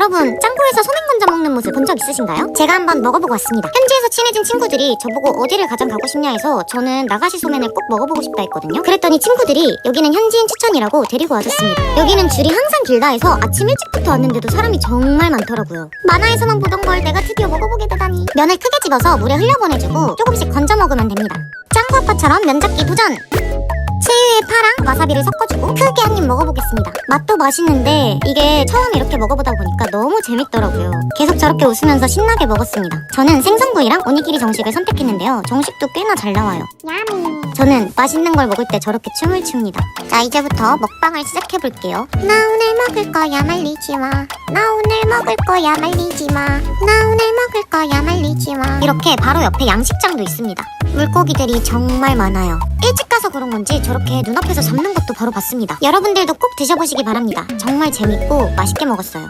여러분 짱구에서 소맥 먼저 먹는 모습 본 적 있으신가요? 제가 한번 먹어보고 왔습니다. 현지에서 친해진 친구들이 저보고 어디를 가장 가고 싶냐 해서 저는 나가시 소면을 꼭 먹어보고 싶다 했거든요. 그랬더니 친구들이 여기는 현지인 추천이라고 데리고 와줬습니다. 여기는 줄이 항상 길다 해서 아침 일찍부터 왔는데도 사람이 정말 많더라고요. 만화에서만 보던 걸 내가 드디어 먹어보게 되다니. 면을 크게 집어서 물에 흘려보내주고 조금씩 건져 먹으면 됩니다. 짱구 아빠처럼 면 잡기 도전! 치유의 파랑 와사비를 섞어주고 크게 한 입 먹어보겠습니다. 맛도 맛있는데 이게 처음 이렇게 먹어보다 보니까 너무 재밌더라고요. 계속 저렇게 웃으면서 신나게 먹었습니다. 저는 생선구이랑 오니기리 정식을 선택했는데요. 정식도 꽤나 잘 나와요. 야미. 저는 맛있는 걸 먹을 때 저렇게 춤을 춥니다. 자 이제부터 먹방을 시작해볼게요. 나 오늘 먹을 거야 말리지 마. 나 오늘 먹을 거야 말리지 마. 나 오늘 먹을 거야 말리지 마. 이렇게 바로 옆에 양식장도 있습니다. 물고기들이 정말 많아요. 일찍 가서 그런 건지 저렇게 눈앞에서 잡는 것도 바로 봤습니다. 여러분들도 꼭 드셔보시기 바랍니다. 정말 재밌고 맛있게 먹었어요.